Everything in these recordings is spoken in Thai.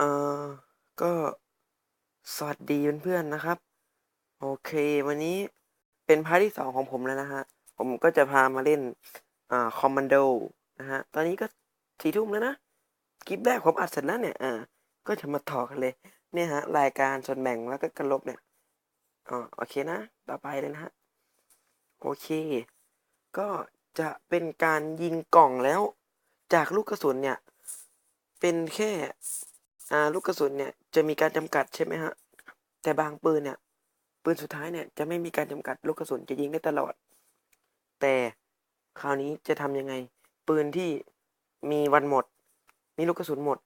เอ่อ ก็ สวัสดีเพื่อนๆนะครับ โอเค วันนี้เป็นพาร์ทที่สองของผมแล้วนะฮะ ผมก็จะพามาเล่น อ่า คอมมานโด นะฮะ ตอนนี้ก็สี่ทุ่มแล้วนะ คลิปแรกผมอัดเสร็จแล้วเนี่ย อ่า ก็จะมาต่อกันเลย เนี่ยฮะ รายการส่วนแบ่งแล้วก็กระลบเนี่ยอ๋อโอเคนะ ต่อไปเลยนะฮะ โอเค ก็จะเป็นการยิงกล่องแล้ว จากลูกกระสุนเนี่ย เป็นแค่ อ่าลูกกระสุนเนี่ยจะมีการจำกัดใช่ไหมฮะ แต่บางปืนเนี่ยปืนสุดท้ายเนี่ยจะไม่มีการจำกัดลูกกระสุนจะยิงได้ตลอด แต่คราวนี้จะทำยังไง ปืนที่มีวันหมด มีลูกกระสุนหมด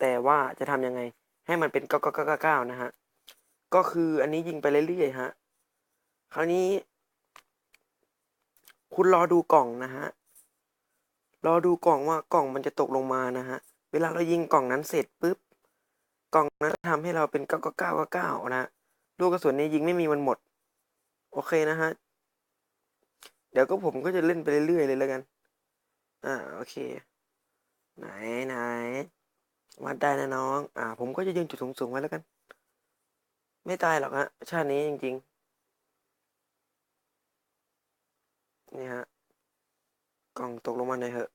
แต่ว่าจะทำยังไง ให้มันเป็นเก้าเก้าเก้าเก้านะฮะก็คืออันนี้ยิงไปเรื่อยๆฮะคราวนี้ คุณรอดูกล่องนะฮะรอดูกล่องว่ากล่องมันจะตกลงมานะฮะเวลาเรายิงกล่องนั้นเสร็จปุ๊บ กล่องนั้นจะทำให้เราเป็นเก้าเก้าเก้าเก้านะลูกกระสุนนี้ยิงไม่มีมันหมด โอเคนะฮะ เดี๋ยวก็ผมก็จะเล่นไปเรื่อยๆเลยแล้วกัน อ่าโอเค ไหนไหนวัดได้นะน้อง อ่า ผมก็จะยืนจุดสูงๆไว้แล้วกัน ไม่ตายหรอกฮะ ชาตินี้จริงๆ นี่ฮะ กล่องตกลงมาหน่อยเถอะ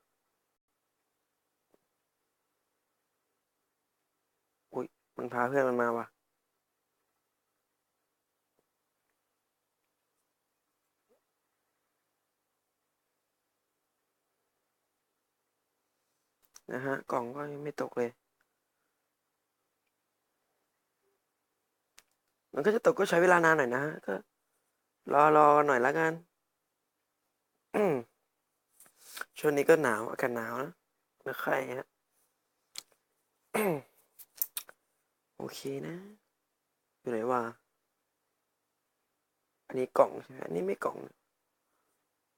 อุ้ย มันพาเพื่อนมันมาวะนะฮะ กล่องก็ยังไม่ตกเลย มันก็จะตกก็ใช้เวลานานหน่อยนะฮะ ก็ รอรอหน่อยละกันช่วงนี้ก็หนาว อากาศหนาวนะนะใครฮะ โอเคนะ อยู่ไหนวะอันนี้กล่องใช่ไหมอันนี้ไม่กล่อง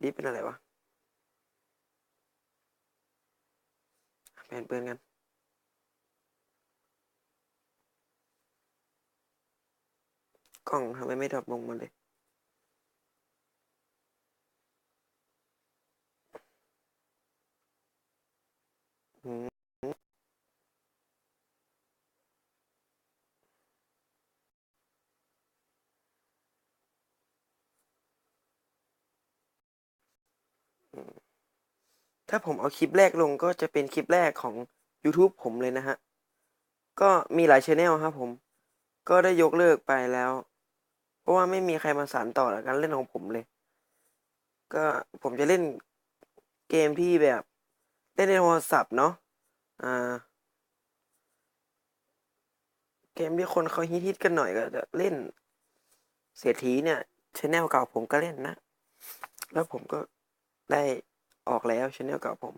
นี่เป็นอะไรวะเปลี่ยนปืนกันกล่องทำไมไม่ดรอปลงมาเลย ถ้าผมเอาคลิปแรกลงก็จะเป็นคลิปแรกของ YouTube ผมเลยนะฮะ ก็มีหลายชแนลครับผม ก็ได้ยกเลิกไปแล้ว เพราะว่าไม่มีใครมาสานต่อการเล่นของผมเลย ก็ผมจะเล่นเกมที่แบบเล่นในโทรศัพท์เนาะ อ่า เกมที่คนเขาฮิตๆกันหน่อยก็จะเล่นเศรษฐีเนี่ยชแนลเก่าผมก็เล่นนะ แล้วผมก็ได้ ออกแล้วชแนลเก่าผม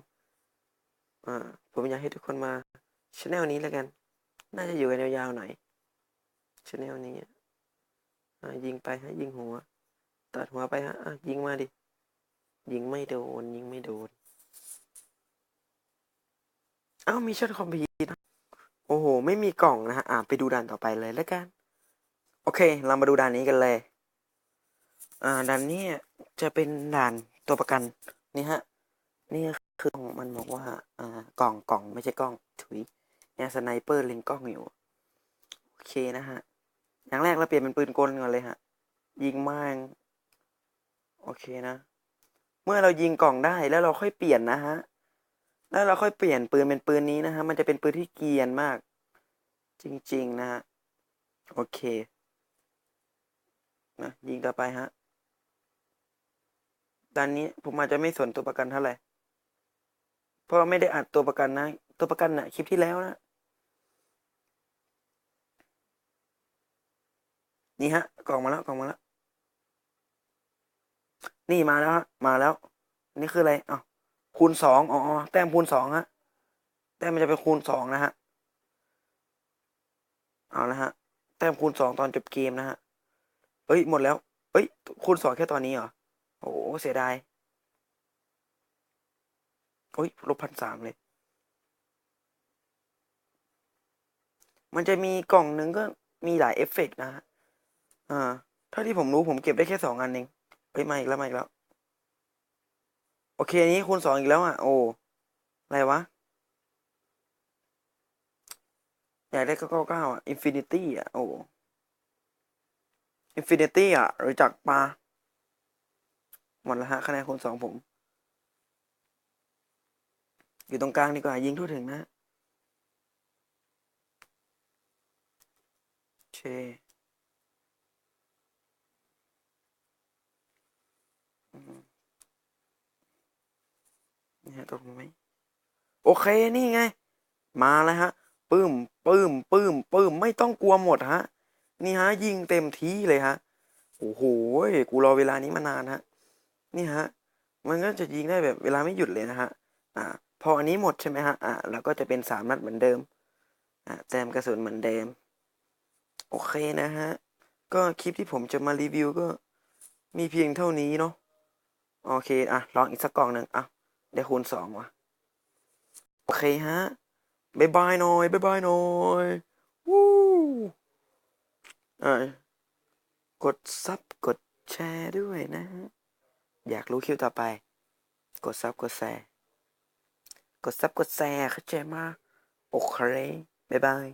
อ่า ผมอยากให้ทุกคนมาชแนลนี้แล้วกัน น่าจะอยู่กันยาวๆหน่อยชแนลนี้อ่ายิงไปฮะยิงหัว ตัดหัวไปฮะอะยิงมาดิ ยิงไม่โดน ยิงไม่โดน เอ้ามีช็อตคอมพิวต์โอ้โห ไม่มีกล่องนะฮะ อ่าไปดูด่านต่อไปเลยแล้วกัน โอเค เรามาดูด่านนี้กันเลย อ่า ด่านนี้จะเป็นด่านตัวประกันนี่ฮะ นี่คือมันบอกว่าอ่ากล่องกล่องไม่ใช่กล้องถุยเนี่ยสไนเปอร์เล็งกล้องอยู่ โอเคนะฮะ อย่างแรกเราเปลี่ยนเป็นปืนกลก่อนเลยฮะ ยิงม่งโอเคนะ เมื่อเรายิงกล่องได้แล้วเราค่อยเปลี่ยนนะฮะ แล้วเราค่อยเปลี่ยนปืนเป็นปืนนี้นะฮะ มันจะเป็นปืนที่เกียนมาก จริง ๆ นะฮะ โอเค นะยิงต่อไปฮะด้านนี้ผมอาจจะไม่สนตัวประกันเท่าไหร่ เพราะไม่ได้อัดตัวประกันนะ ตัวประกันนะคลิปที่แล้วนะนี่ฮะกล่องมาแล้วกล่องมาแล้ว นี่มาแล้วฮะมาแล้ว นี่คืออะไรอ๋อคูณสองอ๋อแต้มคูณสองฮะแต้มมันจะเป็นคูณสองนะฮะเอาละฮะแต้มคูณสองตอนจบเกมนะฮะเอ้ยหมดแล้วเอ้ยคูณสองแค่ตอนนี้เหรอโอ้เสียดาย โอ้ยลบพันสามเลย มันจะมีกล่องหนึ่งก็มีหลายเอฟเฟกต์นะฮะอ่าเท่าที่ผมรู้ผมเก็บได้แค่สองอันเองเฮ้ยมาอีกแล้วมาอีกแล้ว โอเคอันนี้คูณสองอีกแล้วอะ โอ้อะไรวะ อยากได้ก็เก้าเก้าอะอินฟินิตี้อะ โอ้อินฟินิตี้อะรู้จักปะหมดแล้วฮะคะแนนคูณสองผม อยู่ตรงกลางดีกว่า ยิงทั่วถึงนะโอเคอืมนี่ฮะตกไหมโอเคนี่ไง มาแล้วฮะปื้มปื้มปื้มปื้มไม่ต้องกลัวหมดฮะ นี่ฮะ ยิงเต็มที่เลยฮะโอ้โหกูรอเวลานี้มานานฮะ นี่ฮะ มันก็จะยิงได้แบบเวลาไม่หยุดเลยนะฮะ อ่า พออันนี้หมดใช่ไหมฮะอ่าเราก็จะเป็นสามนัดเหมือนเดิมอ่าแต้มกระสุนเหมือนเดิม โอเคนะฮะ ก็คลิปที่ผมจะมารีวิวก็มีเพียงเท่านี้เนาะโอเค อะ ลองอีกสักกล่องหนึ่งอะ ได้คูณสองว่ะ โอเคฮะบายบายหน่อยบายบายหน่อยวู้อ่ากดซับกดแชร์ด้วยนะฮะ อยากรู้คลิปต่อไป กดซับกดแชร์ กดซับกดแชร์เข้าใจมาโอเคบายบาย